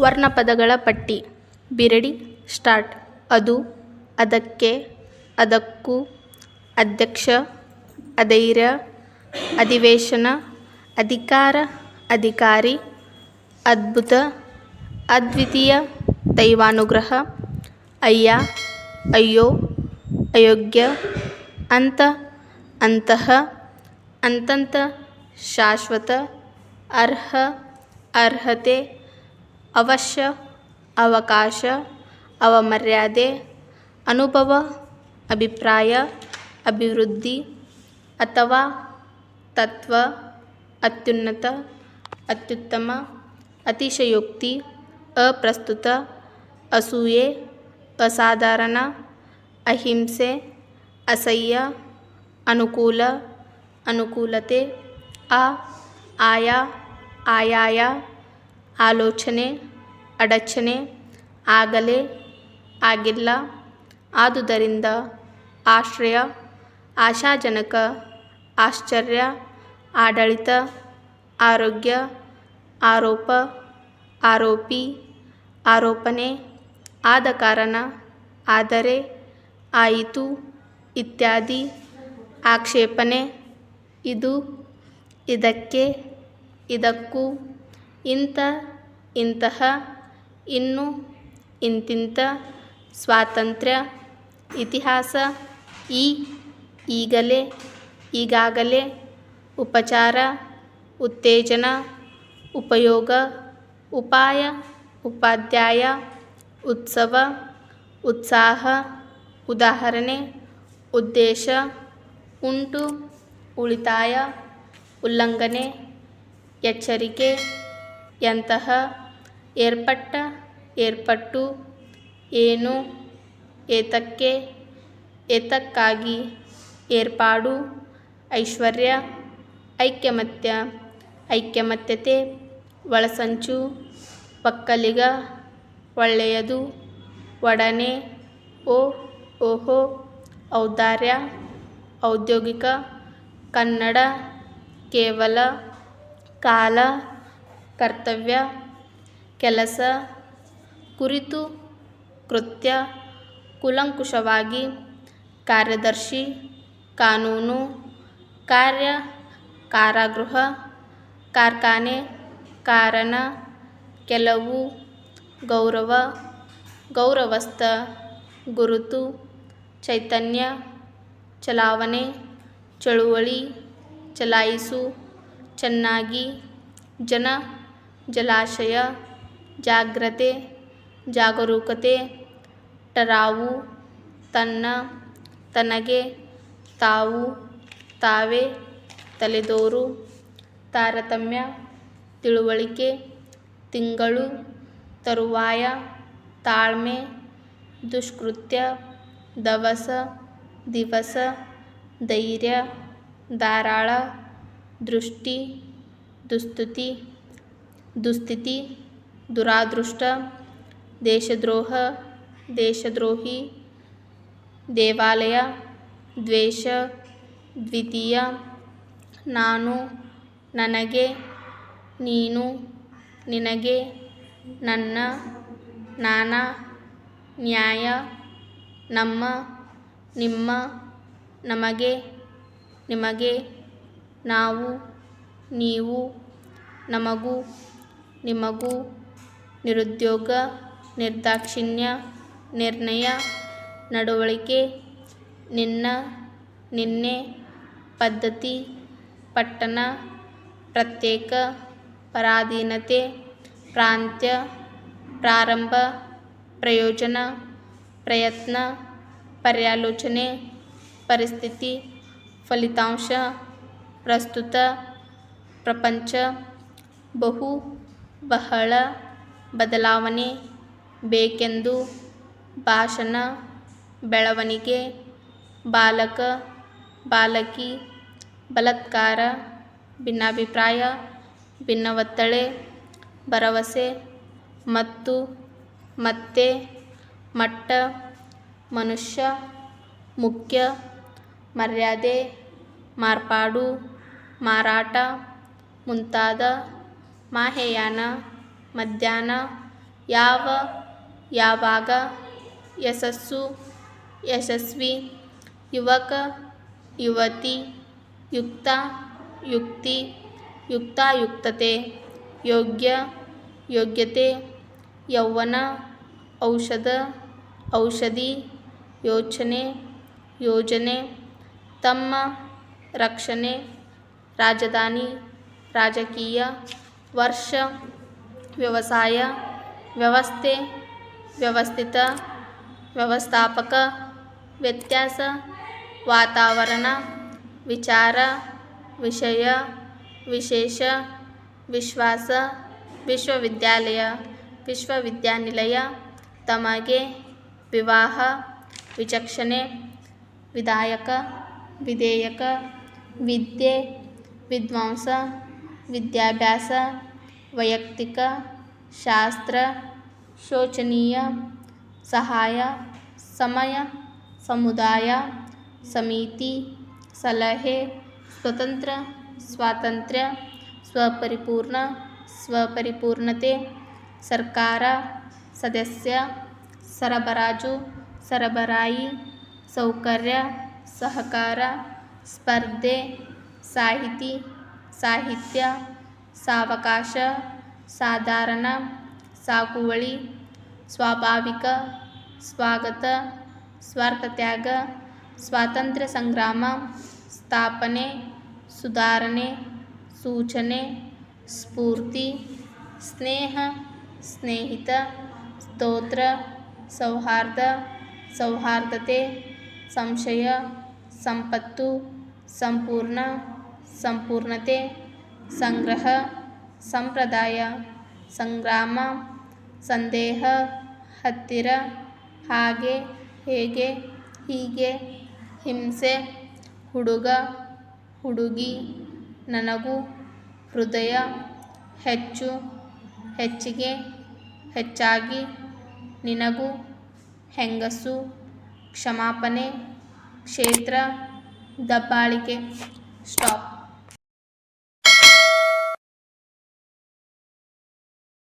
ವರ್ಣಪದಗಳ ಪಟ್ಟಿ. ಬಿರಡಿ, ಸ್ಟಾರ್ಟ್. ಅದು, ಅದಕ್ಕೆ, ಅದಕ್ಕೂ, ಅಧ್ಯಕ್ಷ, ಅಧೈರ್ಯ, ಅಧಿವೇಶನ, ಅಧಿಕಾರ, ಅಧಿಕಾರಿ, ಅದ್ಭುತ, ಅದ್ವಿತೀಯ, ದೈವಾನುಗ್ರಹ, ಅಯ್ಯ, ಅಯ್ಯೋ, ಅಯೋಗ್ಯ, ಅಂತ ಅಂತಹ ಅಂತಂತ, ಶಾಶ್ವತ, ಅರ್ಹ, ಅರ್ಹತೆ ಅವಶ್ಯ ಅವಕಾಶ ಅವಮರ್ಯಾದೆ ಅನುಭವ ಅಭಿಪ್ರಾಯ ಅಭಿವೃದ್ಧಿ ಅಥವಾ ತತ್ವ ಅತ್ಯುನ್ನತ ಅತ್ಯುತ್ತಮ ಅತಿಶಯೋಕ್ತಿ ಅಪ್ರಸ್ತುತ ಅಸೂಯೆ ಅಸಾಧಾರಣ ಅಹಿಂಸೆ ಅಸಹ್ಯ ಅನುಕೂಲ ಅನುಕೂಲತೆ ಆ ಆಯಾ ಆಯಾಯ ಆಲೋಚನೆ ಅಡಚಣೆ ಆಗಲೇ ಆಗಿಲ್ಲ. ಆದುದರಿಂದ ಆಶ್ರಯ, ಆಶಾಜನಕ, ಆಶ್ಚರ್ಯ, ಆಡಳಿತ, ಆರೋಗ್ಯ, ಆರೋಪ, ಆರೋಪಿ ಆರೋಪಣೆ ಆದ ಕಾರಣ ಆದರೆ ಆಯಿತು ಇತ್ಯಾದಿ ಆಕ್ಷೇಪಣೆ ಇದು ಇದಕ್ಕೆ ಇದಕ್ಕೂ ಇಂಥ ಇಂತಹ ಇನ್ನು ಇಂತಿಂಥ ಸ್ವಾತಂತ್ರ್ಯ, ಇತಿಹಾಸ ಈ ಈಗಲೇ, ಈಗಾಗಲೇ ಉಪಚಾರ, ಉತ್ತೇಜನ, ಉಪಯೋಗ, ಉಪಾಯ, ಉಪಾಧ್ಯಾಯ, ಉತ್ಸವ, ಉತ್ಸಾಹ, ಉದಾಹರಣೆ, ಉದ್ದೇಶ, ಉಂಟು, ಉಳಿತಾಯ, ಉಲ್ಲಂಘನೆ, ಎಚ್ಚರಿಕೆ, ಎಂತಹ ಏರ್ಪಟ್ಟ ಏರ್ಪಟ್ಟು, ಏನು, ಏತಕ್ಕೆ, ಏತಕ್ಕಾಗಿ, ಏರ್ಪಾಡು, ಐಶ್ವರ್ಯ, ಐಕ್ಯಮತ್ಯ, ಐಕ್ಯಮತ್ಯತೆ, ಒಳಸಂಚು, ಒಕ್ಕಲಿಗ, ಒಳ್ಳೆಯದು, ಒಡನೆ, ಓ, ಓಹೋ, ಔದಾರ್ಯ, ಔದ್ಯೋಗಿಕ, ಕನ್ನಡ, ಕೇವಲ, ಕಾಲ, ಕರ್ತವ್ಯ, ಕೆಲಸ ಕುರಿತು ಕೃತ್ಯ ಕೂಲಂಕುಷವಾಗಿ ಕಾರ್ಯದರ್ಶಿ, ಕಾನೂನು, ಕಾರ್ಯ, ಕಾರಾಗೃಹ, ಕಾರ್ಖಾನೆ, ಕಾರಣ, ಕೆಲವು, ಗೌರವ, ಗೌರವಸ್ಥ, ಗುರುತು, ಚೈತನ್ಯ, ಚಲಾವಣೆ, ಚಳುವಳಿ, ಚಲಾಯಿಸು, ಚೆನ್ನಾಗಿ, ಜನ, ಜಲಾಶಯ, ಜಾಗ್ರತೆ ಜಾಗರೂಕತೆ ಟರಾವು ತನ್ನ ತನಗೆ ತಾವು ತಾವೇ ತಲೆದೋರು ತಾರತಮ್ಯ ತಿಳುವಳಿಕೆ ತಿಂಗಳು ತರುವಾಯ ತಾಳ್ಮೆ ದುಷ್ಕೃತ್ಯ ದವಸ ದಿವಸ ಧೈರ್ಯ ಧಾರಾಳ ದೃಷ್ಟಿ ದುಸ್ತುತಿ ದುಸ್ಥಿತಿ ದುರಾದೃಷ್ಟ ದೇಶದ್ರೋಹ, ದೇಶದ್ರೋಹಿ, ದೇವಾಲಯ, ದ್ವೇಷ, ದ್ವಿತೀಯ, ನಾನು, ನನಗೆ, ನೀನು, ನಿನಗೆ, ನನ್ನ, ನಾನಾ, ನ್ಯಾಯ, ನಮ್ಮ, ನಿಮ್ಮ, ನಮಗೆ, ನಿಮಗೆ, ನಾವು, ನೀವು, ನಮಗೂ, ನಿಮಗೂ, ನಿರುದ್ಯೋಗ ನಿರ್ದಾಕ್ಷಿಣ್ಯ, ನಿರ್ಣಯ, ನಡವಳಿಕೆ, ನಿನ್ನ, ನಿನ್ನೆ, ಪದ್ಧತಿ, ಪಟ್ಟಣ, ಪ್ರತ್ಯೇಕ, ಪರಾಧೀನತೆ, ಪ್ರಾಂತ್ಯ, ಪ್ರಾರಂಭ, ಪ್ರಯೋಜನ, ಪ್ರಯತ್ನ, ಪರ್ಯಾಲೋಚನೆ, ಪರಿಸ್ಥಿತಿ, ಫಲಿತಾಂಶ, ಪ್ರಸ್ತುತ, ಪ್ರಪಂಚ, ಬಹು, ಬಹಳ, ಬದಲಾವಣೆ ಬೇಕೆಂದು ಭಾಷಣ, ಬೆಳವಣಿಗೆ, ಬಾಲಕ, ಬಾಲಕಿ, ಬಲತ್ಕಾರ, ಭಿನ್ನಾಭಿಪ್ರಾಯ, ಭಿನ್ನವತ್ತಳೆ, ಭರವಸೆ, ಮತ್ತು, ಮತ್ತೆ, ಮಟ್ಟ, ಮನುಷ್ಯ, ಮುಖ್ಯ, ಮರ್ಯಾದೆ, ಮಾರ್ಪಾಡು, ಮಾರಾಟ, ಮುಂತಾದ ಮಾಹೆಯಾನ, ಮಧ್ಯಾಹ್ನ, ಯಾವ ಯಾವಾಗ ಯಶಸ್ಸು ಯಶಸ್ವಿ ಯುವಕ ಯುವತಿ ಯುಕ್ತ ಯುಕ್ತಿ ಯುಕ್ತಾಯುಕ್ತತೆ ಯೋಗ್ಯ ಯೋಗ್ಯತೆ ಯೌವನ ಔಷಧ ಔಷಧಿ ಯೋಚನೆ ಯೋಜನೆ ತಮ್ಮ ರಕ್ಷಣೆ ರಾಜಧಾನಿ ರಾಜಕೀಯ ವರ್ಷ ವ್ಯವಸಾಯ ವ್ಯವಸ್ಥೆ ವ್ಯವಸ್ಥಿತ ವ್ಯವಸ್ಥಾಪಕ ವ್ಯತ್ಯಾಸ ವಾತಾವರಣ ವಿಚಾರ ವಿಷಯ ವಿಶೇಷ ವಿಶ್ವಾಸ ವಿಶ್ವವಿದ್ಯಾಲಯ ವಿಶ್ವವಿದ್ಯಾನಿಲಯ ತಮಗೆ ವಿವಾಹ ವಿಚಕ್ಷಣೆ ವಿಧಾಯಕ ವಿಧೇಯಕ ವಿದ್ಯೆ ವಿದ್ವಾಂಸ ವಿದ್ಯಾಭ್ಯಾಸ ವೈಯಕ್ತಿಕ ಶಾಸ್ತ್ರ ಶೋಚನೀಯ ಸಹಾಯ ಸಮಯ ಸಮುದಾಯ ಸಮಿತಿ ಸಲಹೆ ಸ್ವತಂತ್ರ ಸ್ವಾತಂತ್ರ್ಯ ಸ್ವಪರಿಪೂರ್ಣ ಸ್ವಪರಿಪೂರ್ಣತೆ ಸರ್ಕಾರ ಸದಸ್ಯ ಸರಬರಾಜು ಸರಬರಾಯಿ ಸೌಕರ್ಯ ಸಹಕಾರ ಸ್ಪರ್ಧೆ ಸಾಹಿತಿ ಸಾಹಿತ್ಯ ಸಾವಕಾಶ ಸಾಧಾರಣ ಸಾಗುವಳಿ ಸ್ವಾಭಾವಿಕ ಸ್ವಾಗತ ಸ್ವಾರ್ಥತ್ಯಾಗ ಸ್ವಾತಂತ್ರ್ಯ ಸಂಗ್ರಾಮ ಸ್ಥಾಪನೆ ಸುಧಾರಣೆ ಸೂಚನೆ ಸ್ಫೂರ್ತಿ ಸ್ನೇಹ ಸ್ನೇಹಿತ ಸ್ತೋತ್ರ ಸೌಹಾರ್ದ ಸೌಹಾರ್ದತೆ ಸಂಶಯ ಸಂಪತ್ತು ಸಂಪೂರ್ಣ ಸಂಪೂರ್ಣತೆ ಸಂಗ್ರಹ ಸಂಪ್ರದಾಯ ಸಂಗ್ರಾಮ ಸಂದೇಹ, ಹತ್ತಿರ, ಹಾಗೆ, ಹೇಗೆ, ಹೀಗೆ, ಹಿಂಸೆ, ಹುಡುಗ, ಹುಡುಗಿ, ನನಗೂ, ಹೃದಯ, ಹೆಚ್ಚು, ಹೆಚ್ಚಿಗೆ, ಹೆಚ್ಚಾಗಿ, ನಿನಗೂ, ಹೆಂಗಸು, ಕ್ಷಮಾಪಣೆ, ಕ್ಷೇತ್ರ, ದಬ್ಬಾಳಿಕೆ. ಸ್ಟಾಪ್.